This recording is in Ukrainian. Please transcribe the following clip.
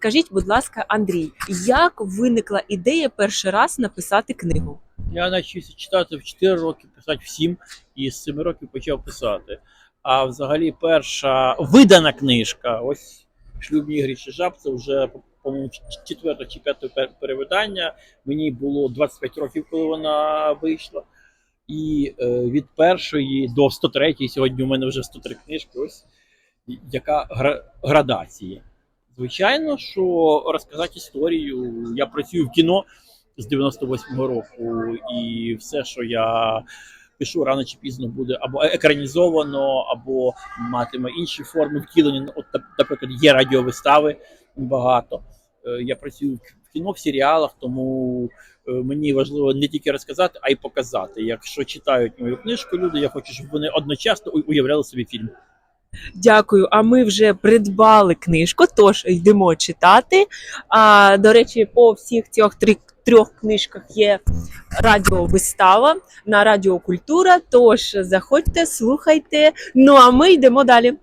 Скажіть, будь ласка, Андрій, як виникла ідея перший раз написати книгу? Я навчився читати в 4 роки, писати в 7, і з 7 років почав писати. А взагалі, перша видана книжка, ось шлюбні ігри чи жаб, це вже, по-моєму, четверте чи п'яте пер- перевидання. Мені було 25 років, коли вона вийшла. І е, від першої до 103, сьогодні у мене вже 103 книжки. Ось яка гра- градація. Звичайно, що розказати історію. Я працюю в кіно з 98-го року, і все, що я пишу, рано чи пізно буде або екранізовано, або матиме інші форми втілення. От, нап- наприклад, є радіовистави багато. Е, Я працюю в кіно, в серіалах, тому е, мені важливо не тільки розказати, а й показати. Якщо читають мою книжку люди, я хочу, щоб вони одночасно уявляли собі фільм. Дякую. А ми вже придбали книжку, тож йдемо читати. А до речі, по всіх цих трьох книжках є радіовистава на Радіокультура. Тож заходьте, слухайте. Ну а ми йдемо далі.